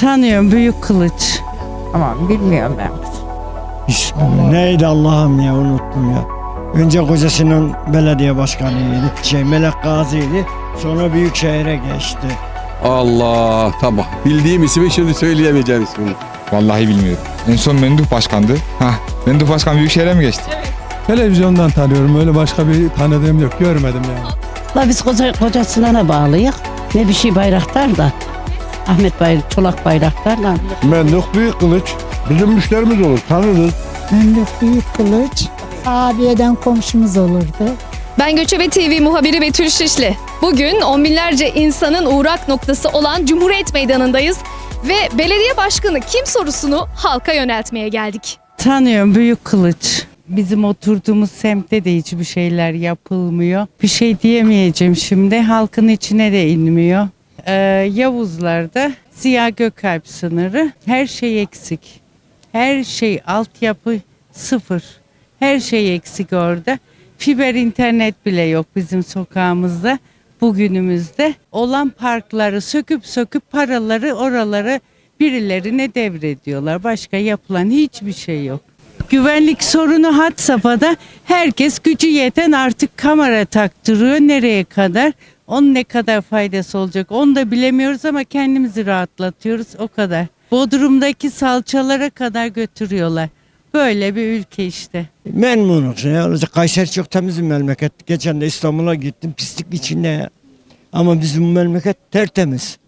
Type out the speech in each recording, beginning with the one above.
Tanıyorum Büyük Kılıç. Ama bilmiyorum ben. İsmi neydi Allah'ım ya unuttum ya. Önce Kocasinan belediye başkanıydı. Şey Melek Gazi'ydi. Sonra Büyükşehir'e geçti. Allah tamam. Bildiğim ismi şimdi söyleyemeyeceğim ismini. Vallahi bilmiyorum. En son Menduh Başkan'dı. Hah, Menduh Başkan Büyükşehir'e mi geçti? Televizyondan tanıyorum. Öyle başka bir tanıdığım yok. Görmedim yani. La biz koca, kocasına bağlıyız. Ne bir şey bayraktar da. Ahmet Bayrak, Çolak Bayraktar'la. Menduk Büyük Kılıç. Bizim müşterimiz olur, tanırız. Memduh Büyük Kılıç abiyeden komşumuz olurdu. Ben Göçebe TV muhabiri Betül Şişli. Bugün on binlerce insanın uğrak noktası olan Cumhuriyet Meydanı'ndayız ve belediye başkanı kim sorusunu halka yöneltmeye geldik. Tanıyorum Büyük Kılıç. Bizim oturduğumuz semtte de hiçbir şeyler yapılmıyor. Bir şey diyemeyeceğim şimdi. Halkın içine de inmiyor. Ee, Yavuzlar'da Ziya Gökalp sınırı her şey eksik. Her şey altyapı sıfır. Her şey eksik orada. Fiber internet bile yok bizim sokağımızda. Bugünümüzde olan parkları söküp söküp paraları oraları birilerine devrediyorlar. Başka yapılan hiçbir şey yok. Güvenlik sorunu had safhada herkes gücü yeten artık kamera taktırıyor nereye kadar? Onun ne kadar faydası olacak onu da bilemiyoruz ama kendimizi rahatlatıyoruz o kadar. Bodrum'daki salçalara kadar götürüyorlar. Böyle bir ülke işte. Memnunuz ya. Kayseri çok temiz bir memleket. Geçen de İstanbul'a gittim. Pislik içinde ya. Ama bizim memleket tertemiz.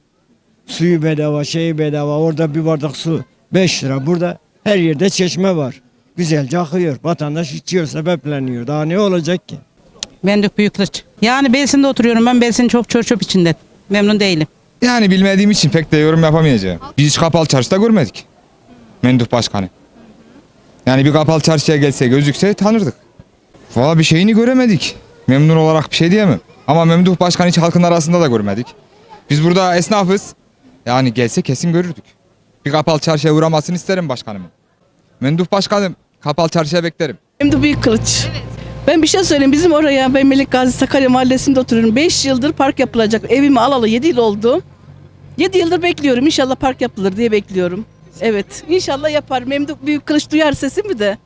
Suyu bedava, şeyi bedava. Orada bir bardak su 5 lira. Burada her yerde çeşme var. Güzelce akıyor. Vatandaş içiyor, sebepleniyor. Daha ne olacak ki? Mendük Büyüklüç. Yani Belsin'de oturuyorum ben Belsin çok çör çöp içinde. Memnun değilim. Yani bilmediğim için pek de yorum yapamayacağım. Biz hiç kapalı çarşıda görmedik. Menduh Başkanı. Yani bir kapalı çarşıya gelse gözükse tanırdık. Valla bir şeyini göremedik. Memnun olarak bir şey diyemem. Ama Memduh Başkan hiç halkın arasında da görmedik. Biz burada esnafız. Yani gelse kesin görürdük. Bir kapalı çarşıya uğramasını isterim başkanımın. Menduh Başkanım kapalı çarşıya beklerim. Hem büyük kılıç. Ben bir şey söyleyeyim. Bizim oraya ben Melik Gazi Sakarya Mahallesi'nde oturuyorum. 5 yıldır park yapılacak. Evimi alalı 7 yıl oldu. 7 yıldır bekliyorum. İnşallah park yapılır diye bekliyorum. Evet. İnşallah yapar. Memduh Büyük Kılıç duyar sesimi de.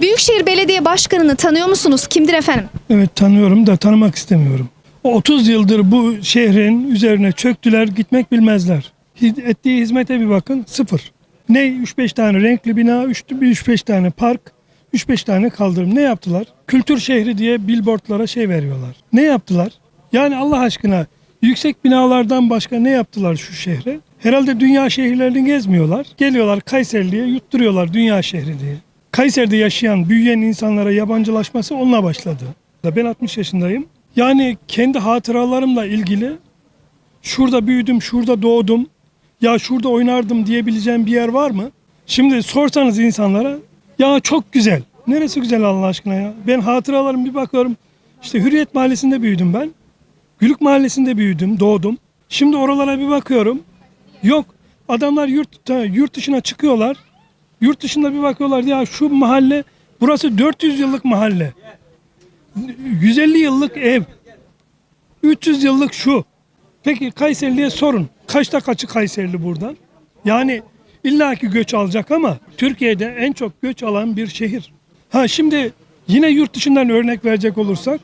Büyükşehir Belediye Başkanı'nı tanıyor musunuz? Kimdir efendim? Evet tanıyorum da tanımak istemiyorum. O 30 yıldır bu şehrin üzerine çöktüler gitmek bilmezler. Ettiği hizmete bir bakın sıfır. Ne 3-5 tane renkli bina, 3-5 tane park, 3-5 tane kaldırım. Ne yaptılar? Kültür şehri diye billboardlara şey veriyorlar. Ne yaptılar? Yani Allah aşkına yüksek binalardan başka ne yaptılar şu şehre? Herhalde dünya şehirlerini gezmiyorlar. Geliyorlar Kayserili'ye yutturuyorlar dünya şehri diye. Kayseri'de yaşayan, büyüyen insanlara yabancılaşması onunla başladı. Ben 60 yaşındayım. Yani kendi hatıralarımla ilgili şurada büyüdüm, şurada doğdum, ya şurada oynardım diyebileceğim bir yer var mı? Şimdi sorsanız insanlara ya çok güzel. Neresi güzel Allah aşkına ya? Ben hatıralarım bir bakıyorum. İşte Hürriyet Mahallesi'nde büyüdüm ben. Gülük Mahallesi'nde büyüdüm, doğdum. Şimdi oralara bir bakıyorum. Yok. Adamlar yurt, yurt dışına çıkıyorlar. Yurt dışında bir bakıyorlar ya şu mahalle burası 400 yıllık mahalle. 150 yıllık ev. 300 yıllık şu. Peki Kayserili'ye sorun. Kaçta kaçı Kayserili buradan? Yani illaki göç alacak ama Türkiye'de en çok göç alan bir şehir. Ha şimdi yine yurt dışından örnek verecek olursak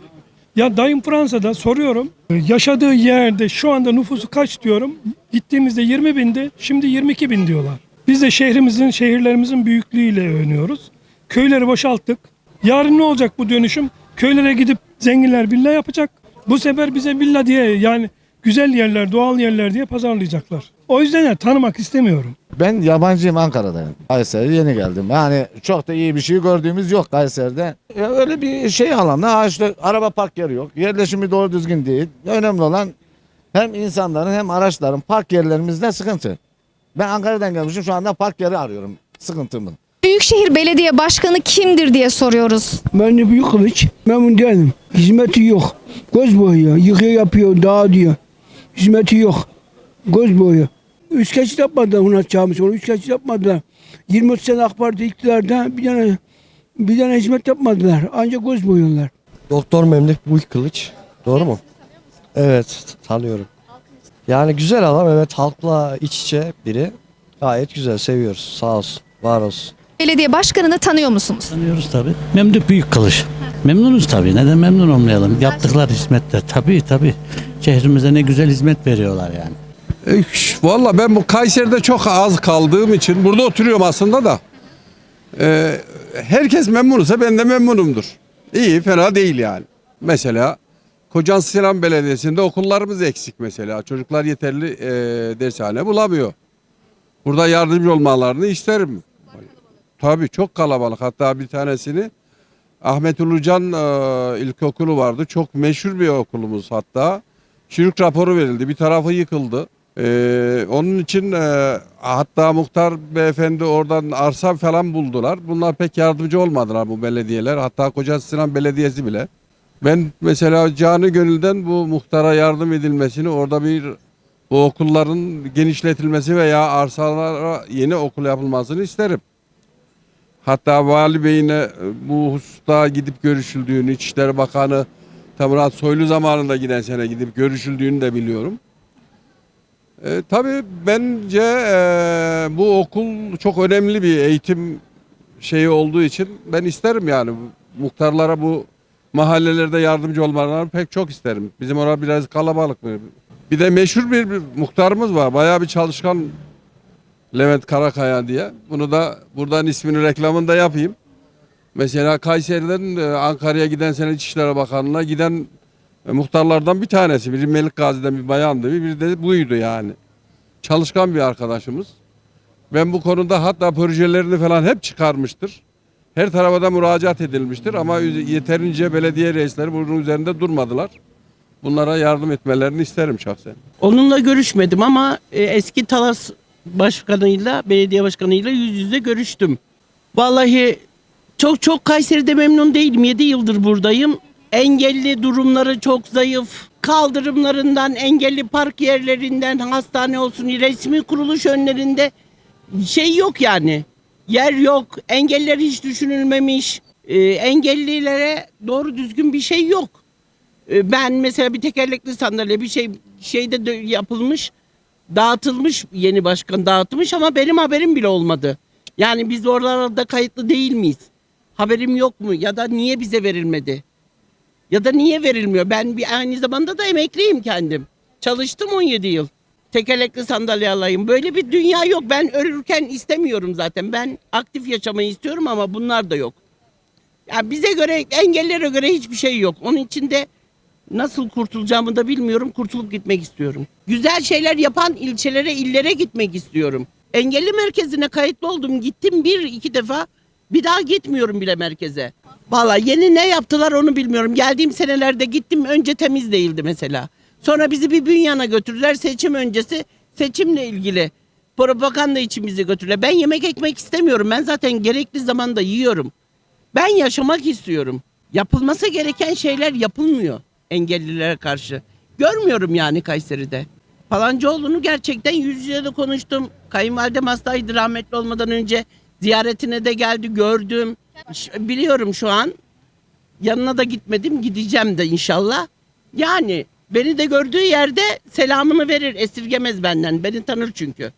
ya dayım Fransa'da soruyorum. Yaşadığı yerde şu anda nüfusu kaç diyorum. Gittiğimizde 20 bindi. Şimdi 22 bin diyorlar. Biz de şehrimizin, şehirlerimizin büyüklüğüyle övünüyoruz. Köyleri boşalttık. Yarın ne olacak bu dönüşüm? Köylere gidip zenginler villa yapacak. Bu sefer bize villa diye yani güzel yerler, doğal yerler diye pazarlayacaklar. O yüzden de tanımak istemiyorum. Ben yabancıyım Ankara'dayım. Kayseri yeni geldim. Yani çok da iyi bir şey gördüğümüz yok Kayseri'de. Ya öyle bir şey. Ha işte araba park yeri yok. Yerleşimi doğru düzgün değil. Önemli olan hem insanların hem araçların park yerlerimizde sıkıntı. Ben Ankara'dan gelmişim şu anda park yeri arıyorum sıkıntımı. Büyükşehir Belediye Başkanı kimdir diye soruyoruz. Ben de büyük kılıç. Memnun değilim. Hizmeti yok. Göz boyuyor. Yıkıyor yapıyor, dağıtıyor. Hizmeti yok. Göz boyu. Üç geçit yapmadılar ona çağırmış onu. Üç geçit yapmadılar. 23 sene AK Parti iktidarda bir tane bir tane hizmet yapmadılar. Ancak göz boyuyorlar. Doktor Memduh Büyük Kılıç. Doğru mu? Evet tanıyorum. Yani güzel adam evet halkla iç içe biri. Gayet güzel seviyoruz. Sağ olsun. Var olsun. Belediye başkanını tanıyor musunuz? Tanıyoruz tabii. Memduh Büyükkılıç. Memnunuz tabii. Neden memnun olmayalım? Yaptıkları hizmetler tabii tabii. Şehrimize ne güzel hizmet veriyorlar yani. Valla ben bu Kayseri'de çok az kaldığım için burada oturuyorum aslında da. E, herkes memnunsa ben de memnunumdur. İyi fena değil yani. Mesela Kocan Sinan Belediyesi'nde okullarımız eksik mesela. Çocuklar yeterli e, dershane bulamıyor. Burada yardımcı olmalarını isterim. Tabii çok kalabalık. Hatta bir tanesini Ahmet Ulucan e, İlkokulu vardı. Çok meşhur bir okulumuz hatta. Çürük raporu verildi. Bir tarafı yıkıldı. Ee, onun için e, hatta muhtar beyefendi oradan arsa falan buldular. Bunlar pek yardımcı olmadılar bu belediyeler. Hatta Koca Sinan Belediyesi bile. Ben mesela canı gönülden bu muhtara yardım edilmesini orada bir bu okulların genişletilmesi veya arsalara yeni okul yapılmasını isterim. Hatta Vali Bey'ine e, bu hususta gidip görüşüldüğünü, İçişleri Bakanı Murat Soylu zamanında giden sene gidip görüşüldüğünü de biliyorum. E, tabii bence e, bu okul çok önemli bir eğitim şeyi olduğu için ben isterim yani muhtarlara bu mahallelerde yardımcı olmalarını pek çok isterim. Bizim orada biraz kalabalık. Bir de meşhur bir, bir muhtarımız var. Bayağı bir çalışkan Levent Karakaya diye. Bunu da buradan ismini reklamını da yapayım. Mesela Kayseri'den e, Ankara'ya giden sene İçişleri Bakanlığı'na giden muhtarlardan bir tanesi. Biri Melik Gazi'den bir bayandı. Biri de buydu yani. Çalışkan bir arkadaşımız. Ben bu konuda hatta projelerini falan hep çıkarmıştır. Her tarafa da müracaat edilmiştir ama yeterince belediye reisleri bunun üzerinde durmadılar. Bunlara yardım etmelerini isterim şahsen. Onunla görüşmedim ama e, eski Talas başkanıyla, belediye başkanıyla yüz yüze görüştüm. Vallahi çok çok Kayseri'de memnun değilim. 7 yıldır buradayım. Engelli durumları çok zayıf. Kaldırımlarından, engelli park yerlerinden, hastane olsun, resmi kuruluş önlerinde şey yok yani. Yer yok. Engeller hiç düşünülmemiş. E, engellilere doğru düzgün bir şey yok. E, Ben mesela bir tekerlekli sandalye bir şey şeyde yapılmış, dağıtılmış yeni başkan dağıtmış ama benim haberim bile olmadı. Yani biz oralarda kayıtlı değil miyiz? Haberim yok mu? Ya da niye bize verilmedi? Ya da niye verilmiyor? Ben bir aynı zamanda da emekliyim kendim. Çalıştım 17 yıl. Tekerlekli sandalye alayım. Böyle bir dünya yok. Ben ölürken istemiyorum zaten. Ben aktif yaşamayı istiyorum ama bunlar da yok. Ya bize göre, engellere göre hiçbir şey yok. Onun için de Nasıl kurtulacağımı da bilmiyorum. Kurtulup gitmek istiyorum. Güzel şeyler yapan ilçelere, illere gitmek istiyorum. Engelli merkezine kayıtlı oldum. Gittim bir iki defa. Bir daha gitmiyorum bile merkeze. Valla yeni ne yaptılar onu bilmiyorum. Geldiğim senelerde gittim. Önce temiz değildi mesela. Sonra bizi bir bünyana götürdüler. Seçim öncesi seçimle ilgili. Propaganda için bizi götürdüler. Ben yemek ekmek istemiyorum. Ben zaten gerekli zamanda yiyorum. Ben yaşamak istiyorum. Yapılması gereken şeyler yapılmıyor engellilere karşı. Görmüyorum yani Kayseri'de. Palancıoğlu'nu gerçekten yüz yüze de konuştum. Kayınvalidem hastaydı rahmetli olmadan önce. Ziyaretine de geldi gördüm. Biliyorum şu an. Yanına da gitmedim gideceğim de inşallah. Yani beni de gördüğü yerde selamını verir esirgemez benden. Beni tanır çünkü.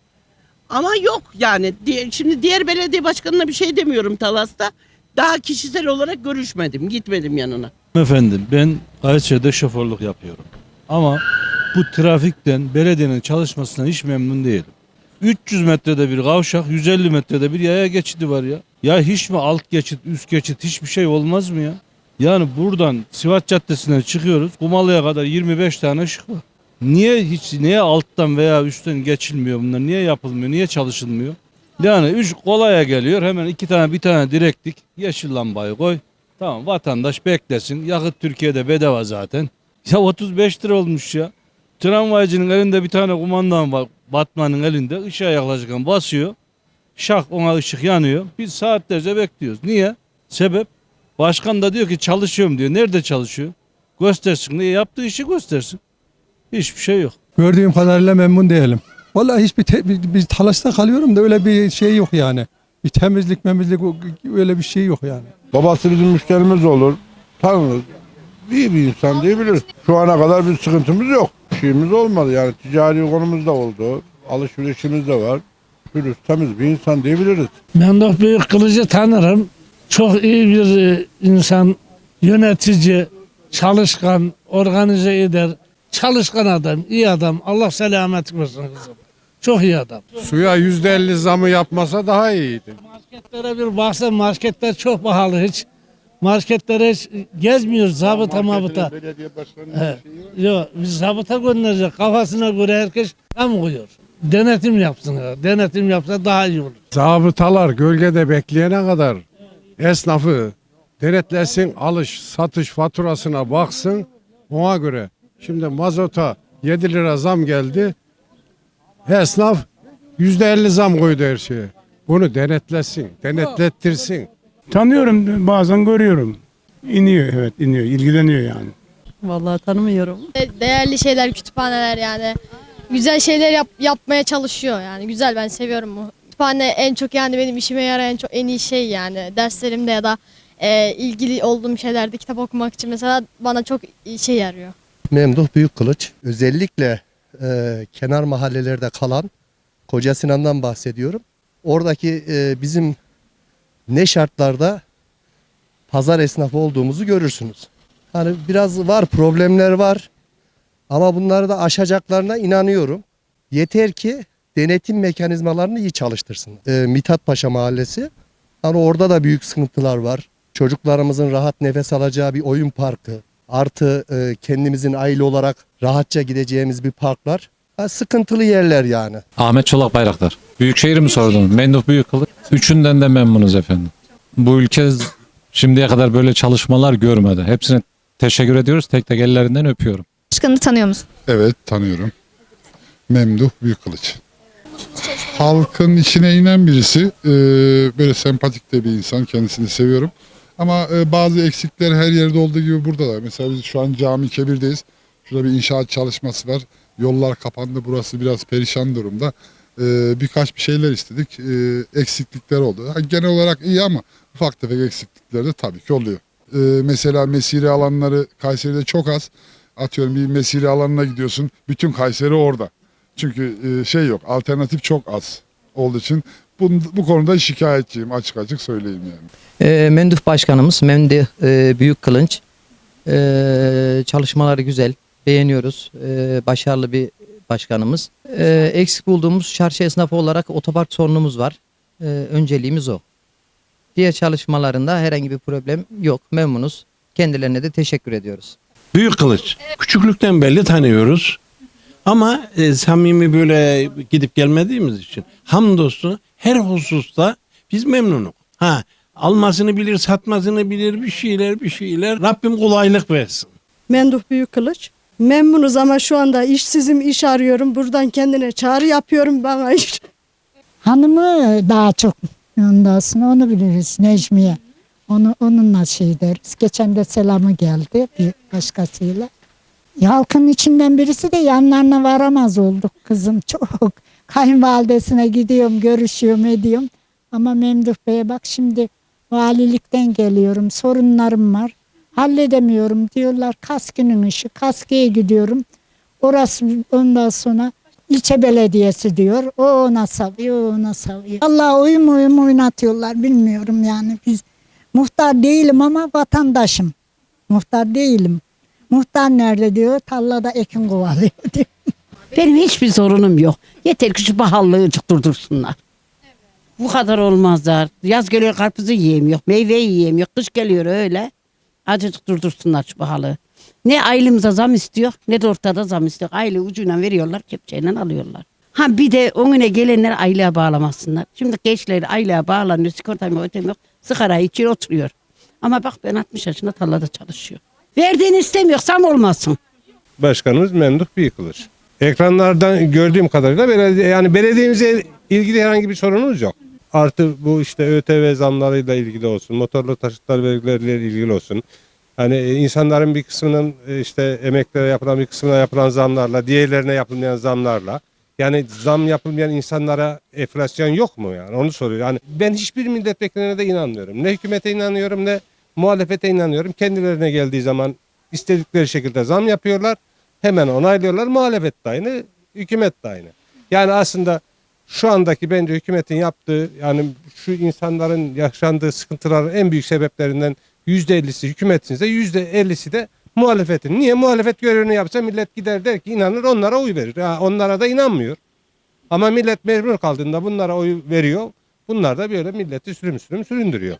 Ama yok yani. Di- Şimdi diğer belediye başkanına bir şey demiyorum Talas'ta. Daha kişisel olarak görüşmedim. Gitmedim yanına. Efendim ben Kayseri'de şoförlük yapıyorum. Ama bu trafikten belediyenin çalışmasından hiç memnun değilim. 300 metrede bir kavşak, 150 metrede bir yaya geçidi var ya. Ya hiç mi alt geçit, üst geçit hiçbir şey olmaz mı ya? Yani buradan Sivas Caddesi'ne çıkıyoruz. Kumalı'ya kadar 25 tane ışık var. Niye hiç niye alttan veya üstten geçilmiyor bunlar? Niye yapılmıyor? Niye çalışılmıyor? Yani üç kolaya geliyor. Hemen iki tane bir tane direktik. Yeşil lambayı koy. Tamam vatandaş beklesin. Yakıt Türkiye'de bedava zaten. Ya 35 lira olmuş ya. Tramvaycının elinde bir tane kumandan var. Batmanın elinde. Işığa yaklaşırken basıyor. Şak ona ışık yanıyor. Biz saatlerce bekliyoruz. Niye? Sebep? Başkan da diyor ki çalışıyorum diyor. Nerede çalışıyor? Göstersin. Niye yaptığı işi göstersin. Hiçbir şey yok. Gördüğüm kadarıyla memnun değilim. Vallahi hiçbir te- bir, bir talaşta kalıyorum da öyle bir şey yok yani. Bir temizlik memizlik öyle bir şey yok yani. Babası bizim müşterimiz olur. Tanırız. İyi bir insan diyebiliriz. Şu ana kadar bir sıkıntımız yok. Şeyimiz olmadı yani ticari konumuz da oldu. Alışverişimiz de var. dürüst, temiz bir insan diyebiliriz. Memduh Büyük Kılıcı tanırım. Çok iyi bir e, insan, yönetici, çalışkan, organize eder. Çalışkan adam, iyi adam. Allah selamet versin kızım. Çok iyi adam. Suya yüzde elli zamı yapmasa daha iyiydi. Marketlere bir baksan marketler çok pahalı hiç. Marketlere hiç gezmiyor zabıta mabıta. Belediye başkanının He. Yok biz zabıta gönderecek kafasına göre herkes tam koyuyor. Denetim yapsın ya. Denetim yapsa daha iyi olur. Zabıtalar gölgede bekleyene kadar esnafı denetlesin, alış, satış faturasına baksın ona göre. Şimdi mazota 7 lira zam geldi. Esnaf yüzde elli zam koydu her şeye. Bunu denetlesin, denetlettirsin. Tanıyorum bazen görüyorum. İniyor evet iniyor ilgileniyor yani. Vallahi tanımıyorum. Değerli şeyler, kütüphaneler yani. Güzel şeyler yap- yapmaya çalışıyor yani. Güzel ben seviyorum bu. Kütüphane en çok yani benim işime yarayan çok en iyi şey yani. Derslerimde ya da e, ilgili olduğum şeylerde kitap okumak için mesela bana çok işe yarıyor. Memduh Büyükkılıç. Özellikle e, kenar mahallelerde kalan Koca Sinan'dan bahsediyorum. Oradaki e, bizim ne şartlarda pazar esnafı olduğumuzu görürsünüz. Hani biraz var problemler var ama bunları da aşacaklarına inanıyorum. Yeter ki denetim mekanizmalarını iyi çalıştırsın. E, Mithat Paşa Mahallesi hani orada da büyük sıkıntılar var. Çocuklarımızın rahat nefes alacağı bir oyun parkı artı e, kendimizin aile olarak rahatça gideceğimiz bir parklar. Sıkıntılı yerler yani. Ahmet Çolak Bayraktar. Büyükşehir mi sordun? Menduh Büyükkılıç. Üçünden de memnunuz efendim. Bu ülke şimdiye kadar böyle çalışmalar görmedi. Hepsine teşekkür ediyoruz. Tek tek ellerinden öpüyorum. Başkanını tanıyor musun? Evet tanıyorum. Memduh Büyükkılıç. Halkın içine inen birisi. Ee, böyle sempatik de bir insan. Kendisini seviyorum. Ama e, bazı eksikler her yerde olduğu gibi burada da. Mesela biz şu an cami kebirdeyiz. Şurada bir inşaat çalışması var. Yollar kapandı. Burası biraz perişan durumda. Ee, birkaç bir şeyler istedik. Ee, eksiklikler oldu. Ha, genel olarak iyi ama ufak tefek eksiklikler de tabii ki oluyor. Ee, mesela mesire alanları Kayseri'de çok az. Atıyorum bir mesire alanına gidiyorsun. Bütün Kayseri orada. Çünkü e, şey yok. Alternatif çok az olduğu için bu, bu konuda şikayetçiyim açık açık söyleyeyim yani. E, Menduh Başkanımız Memduh e, Büyük Kılınç. E, çalışmaları güzel. Beğeniyoruz. E, başarılı bir başkanımız. E, eksik bulduğumuz çarşı esnafı olarak otopark sorunumuz var. E, önceliğimiz o. Diğer çalışmalarında herhangi bir problem yok. Memnunuz. Kendilerine de teşekkür ediyoruz. Büyük Kılıç. Küçüklükten belli tanıyoruz. Ama e, samimi böyle gidip gelmediğimiz için hamdolsun her hususta biz memnunuz. Ha almasını bilir, satmasını bilir bir şeyler bir şeyler. Rabbim kolaylık versin. Menduh Büyük Kılıç. Memnunuz ama şu anda işsizim, iş arıyorum. Buradan kendine çağrı yapıyorum bana iş. Hanımı daha çok ondan sonra onu biliriz Necmiye. Onu onunla şey deriz. Geçen de selamı geldi bir başkasıyla. Halkın içinden birisi de yanlarına varamaz olduk kızım çok. Kayınvalidesine gidiyorum, görüşüyorum, ediyorum. Ama Memduh Bey'e bak şimdi valilikten geliyorum, sorunlarım var. Halledemiyorum diyorlar. Kaskinin işi, kaskeye gidiyorum. Orası ondan sonra ilçe belediyesi diyor. O ona savuyor, o ona savuyor. Allah uyum uyum oynatıyorlar bilmiyorum yani. Biz muhtar değilim ama vatandaşım. Muhtar değilim. Muhtar nerede diyor, tarlada ekin kovalıyor diyor. Benim hiçbir sorunum yok. Yeter ki şu pahalılığı durdursunlar. Bu kadar olmazlar. Yaz geliyor karpuzu yiyemiyor, meyve yiyemiyor. Kış geliyor öyle. Azıcık durdursunlar şu pahalılığı. Ne aylığımıza zam istiyor ne de ortada zam istiyor. Aile ucuyla veriyorlar kepçeyle alıyorlar. Ha bir de önüne gelenler aylığa bağlamasınlar. Şimdi gençler aylığa bağlanıyor, sigorta mı ödemiyor. Sigara içiyor oturuyor. Ama bak ben 60 yaşında tarlada çalışıyor. Verdiğini istemiyor, zam olmasın. Başkanımız Memduh Büyükkılıç. Ekranlardan gördüğüm kadarıyla belediye, yani belediyemize ilgili herhangi bir sorunumuz yok. Artı bu işte ÖTV zamlarıyla ilgili olsun, motorlu taşıtlar vergileriyle ilgili olsun. Hani e, insanların bir kısmının e, işte emeklere yapılan bir kısmına yapılan zamlarla, diğerlerine yapılmayan zamlarla. Yani zam yapılmayan insanlara enflasyon yok mu yani onu soruyor. Yani ben hiçbir milletvekiline de inanmıyorum. Ne hükümete inanıyorum ne muhalefete inanıyorum. Kendilerine geldiği zaman istedikleri şekilde zam yapıyorlar. Hemen onaylıyorlar. Muhalefet de aynı, hükümet de aynı. Yani aslında şu andaki bence hükümetin yaptığı yani şu insanların yaşandığı sıkıntıların en büyük sebeplerinden %50'si hükümetinse %50'si de muhalefetin. Niye? Muhalefet görevini yapsa millet gider der ki inanır onlara oy verir. Ha, onlara da inanmıyor. Ama millet mecbur kaldığında bunlara oy veriyor. Bunlar da böyle milleti sürüm sürüm süründürüyor.